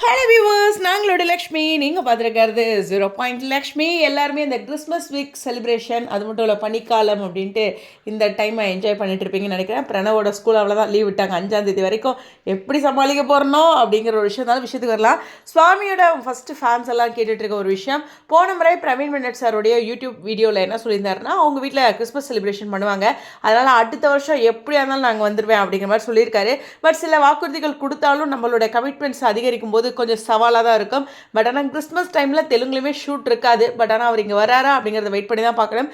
Hello viewers நாங்களோட Lakshmi நீங்கள் பார்த்துருக்கிறது zero point Lakshmi. எல்லாருமே இந்த கிறிஸ்மஸ் வீக் செலிப்ரேஷன் அது மட்டும் இல்லை பனிக்காலம் அப்படின்ட்டு இந்த டைமை என்ஜாய் பண்ணிட்டு இருப்பீங்கன்னு நினைக்கிறேன். பிரணவோட ஸ்கூல் அவ்வளோதான் லீவ் விட்டாங்க அஞ்சாந்தேதி வரைக்கும். எப்படி சமாளிக்க போகிறனோ அப்படிங்கிற ஒரு விஷயம் தான் விஷயத்துக்கு வரலாம். சுவாமியோட ஃபஸ்ட்டு ஃபேன்ஸ் எல்லாம் கேட்டுட்டு இருக்க ஒரு விஷயம். போன முறை பிரவீன் மின்னட் சாருடைய யூடியூப் வீடியோவில் என்ன சொல்லியிருந்தாருன்னா அவங்க வீட்டில் கிறிஸ்மஸ் செலிப்ரேஷன் பண்ணுவாங்க. அதனால் அடுத்த வருஷம் எப்படியா இருந்தாலும் நாங்கள் வந்துடுவேன் அப்படிங்கிற மாதிரி சொல்லியிருக்காரு. பட் சில வாக்குறுதிகள் கொடுத்தாலும் நம்மளோட கமிட்மெண்ட்ஸ் அதிகரிக்கும் போது கொஞ்சம் சவாலாக தான் இருக்கும். பட் ஆனால் கிறிஸ்மஸ் டைமில் தெலுங்குலையுமே ஷூட் இருக்காது. பட் ஆனால் அவர் இங்கே வராரா அப்படிங்கிறத வெயிட் பண்ணி தான் பார்க்கணும்.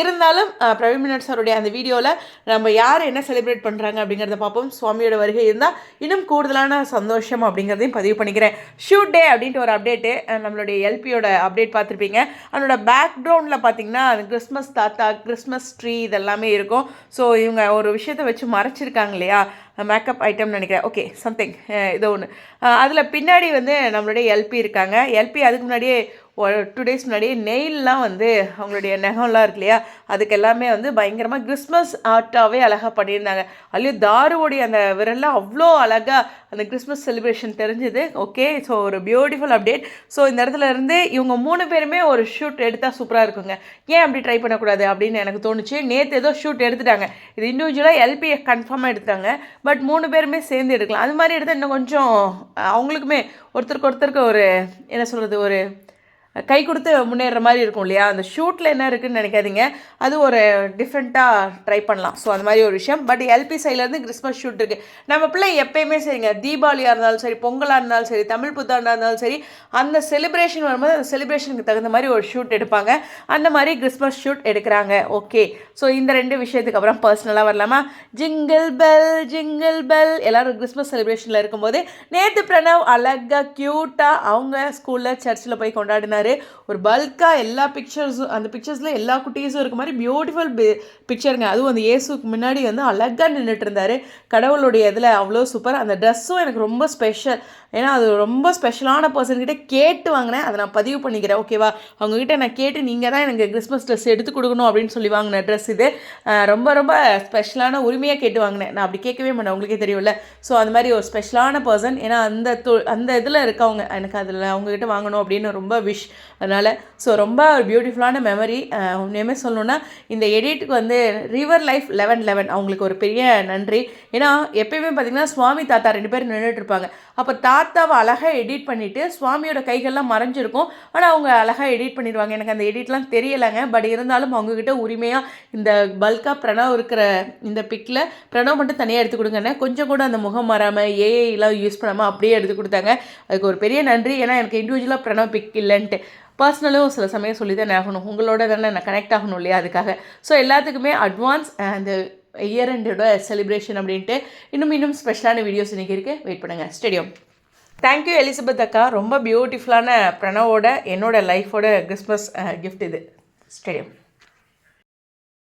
இருந்தாலும் பிரவீன் சாருடைய அந்த வீடியோவில் நம்ம யார் என்ன செலிப்ரேட் பண்ணுறாங்க அப்படிங்கிறத பார்ப்போம். சுவாமியோட வருகை இருந்தால் இன்னும் கூடுதலான சந்தோஷம் அப்படிங்கிறதையும் பதிவு பண்ணிக்கிறேன். ஷூட் டே அப்படின்ட்டு ஒரு அப்டேட்டு நம்மளுடைய எல்பியோட அப்டேட் பார்த்துருப்பீங்க. அதனோட பேக்ரவுண்டில் பார்த்தீங்கன்னா அது கிறிஸ்மஸ் தாத்தா கிறிஸ்மஸ் ட்ரீ இதெல்லாமே இருக்கும். ஸோ இவங்க ஒரு விஷயத்தை வச்சு மறைச்சிருக்காங்க இல்லையா? மேக்கப் ஐட்டம் நினைக்கிறேன். ஓகே சம்திங் இதோ ஒன்று அதில் பின்னாடி வந்து நம்மளுடைய எல்பி இருக்காங்க. எல்பி அதுக்கு முன்னாடியே டூ டேஸ் முன்னாடியே நெயில்லாம் வந்து அவங்களுடைய நெகம்லாம் இருக்கு இல்லையா? அதுக்கு எல்லாமே வந்து பயங்கரமாக கிறிஸ்மஸ் ஆர்ட்டாகவே அழகாக பண்ணியிருந்தாங்க. அதுலேயும் தாருவோடைய அந்த விரலில் அவ்வளோ அழகாக அந்த கிறிஸ்மஸ் செலிப்ரேஷன் தெரிஞ்சுது. ஓகே ஸோ ஒரு பியூட்டிஃபுல் அப்டேட் ஸோ இந்த இடத்துல இருந்து இவங்க மூணு பேருமே ஒரு ஷூட் எடுத்தால் சூப்பராக இருக்குங்க. ஏன் அப்படி ட்ரை பண்ணக்கூடாது அப்படின்னு எனக்கு தோணுச்சு. நேற்று ஏதோ ஷூட் எடுத்துட்டாங்க. இது இண்டிவிஜுவலாக எல்பியை கன்ஃபார்மாக எடுத்தாங்க பட் மூணு பேருமே சேர்ந்து எடுக்கலாம். அது மாதிரி எடுத்தால் இன்னும் கொஞ்சம் அவங்களுக்குமே ஒருத்தருக்கு ஒருத்தருக்கு ஒரு என்ன சொல்கிறது ஒரு கை கொடுத்து முன்னேற மாதிரி இருக்கும் இல்லையா? அந்த ஷூட்டில் என்ன இருக்குன்னு நினைக்காதீங்க. அது ஒரு டிஃப்ரெண்ட்டாக ட்ரை பண்ணலாம். ஸோ அந்த மாதிரி ஒரு விஷயம். பட் எல்பி சைட்லேருந்து கிறிஸ்மஸ் ஷூட் இருக்குது நம்ம பிள்ளை எப்பயுமே சரிங்க. தீபாவளியாக இருந்தாலும் சரி பொங்கலாக இருந்தாலும் சரி தமிழ் புத்தாண்டாக இருந்தாலும் சரி அந்த செலிப்ரேஷன் வரும்போது அந்த செலிப்ரேஷனுக்கு தகுந்த மாதிரி ஒரு ஷூட் எடுப்பாங்க. அந்த மாதிரி கிறிஸ்மஸ் ஷூட் எடுக்கிறாங்க. ஓகே ஸோ இந்த ரெண்டு விஷயத்துக்கு அப்புறம் பர்சனலாக வரலாமா? ஜிங்கிள் பெல் ஜிங்கிள் பெல் எல்லோரும் கிறிஸ்மஸ் செலிப்ரேஷனில் இருக்கும்போது நேற்று பிரணவ் அழகாக க்யூட்டாக அவங்க ஸ்கூலில் சர்ச்சில் போய் கொண்டாடினாரு. ஒரு பல்காக எல்லா பிக்சர்ஸும் அந்த பிக்சர்ஸில் எல்லா குட்டீஸும் இருக்க மாதிரி பியூட்டிஃபுல் பிக்சருங்க அதுவும் அந்த இயேசுக்கு முன்னாடி வந்து அழகாக நின்றுட்டு இருந்தார் கடவுளுடைய இதில் அவ்வளோ சூப்பர் அந்த ட்ரெஸ்ஸும் எனக்கு ரொம்ப ஸ்பெஷல் ஏன்னா அது ரொம்ப ஸ்பெஷலான பர்சன்கிட்ட கேட்டு வாங்கினேன். அதை நான் பதிவு பண்ணிக்கிறேன். ஓகேவா அவங்ககிட்ட நான் கேட்டு நீங்கள் தான் எனக்கு கிறிஸ்மஸ் ட்ரெஸ் எடுத்து கொடுக்கணும் அப்படின்னு சொல்லி வாங்கின ட்ரெஸ் இது. ரொம்ப ரொம்ப ஸ்பெஷலான உரிமையாக கேட்டு வாங்கினேன். நான் அப்படி கேட்கவே மாட்டேன். உங்களுக்கே தெரியும்ல. ஸோ அந்த மாதிரி ஒரு ஸ்பெஷலான பர்சன் ஏன்னா அந்த தொ அந்த இதில் இருக்கவங்க எனக்கு அதில் அவங்ககிட்ட வாங்கணும் அப்படின்னு ரொம்ப விஷ் அதனால் ஸோ ரொம்ப ஒரு பியூட்டிஃபுல்லான மெமரி உண்மையுமே சொல்லணுன்னா இந்த எடிட்டுக்கு வந்து ரிவர் லைஃப் லெவன் லெவன் அவங்களுக்கு ஒரு பெரிய நன்றி. ஏன்னா எப்பயுமே பார்த்தீங்கன்னா சுவாமி தாத்தா ரெண்டு பேரும் நின்றுட்டு இருப்பாங்க. அப்போ தாத்தாவை அழகாக எடிட் பண்ணிவிட்டு சுவாமியோட கைகள்லாம் மறைஞ்சிருக்கும். ஆனால் அவங்க அழகாக எடிட் பண்ணிடுவாங்க. எனக்கு அந்த எடிட்லாம் தெரியலைங்க. பட் இருந்தாலும் அவங்கக்கிட்ட உரிமையாக இந்த பல்காக பிரணவ் இருக்கிற இந்த பிக்கில் பிரணவ் மட்டும் தனியாக எடுத்து கொடுங்கண்ணே கொஞ்சம் கூட அந்த முகம் மாறாமல் ஏஐலாம் யூஸ் பண்ணாமல் அப்படியே எடுத்து கொடுத்தாங்க. அதுக்கு ஒரு பெரிய நன்றி. ஏன்னா எனக்கு இண்டிவிஜுவலாக பிரணவ் பிக் இல்லைன்ட்டு. பர்சனலும் சில சமயம் சொல்லி தான் ஆகணும். உங்களோட தானே நான் கனெக்ட் ஆகணும் இல்லையா அதுக்காக. ஸோ எல்லாத்துக்குமே அட்வான்ஸ் அந்த இயர் எண்டோட செலிப்ரேஷன் அப்படின்ட்டு இன்னும் இன்னும் ஸ்பெஷலான வீடியோஸ் இன்றைக்கி இருக்குது வெயிட் பண்ணுங்கள் ஸ்டேடியம் தேங்க்யூ எலிசபெத் அக்கா. ரொம்ப பியூட்டிஃபுல்லான பிரணவோட என்னோட லைஃபோட கிறிஸ்மஸ் கிஃப்ட் இது. ஸ்டேடியம்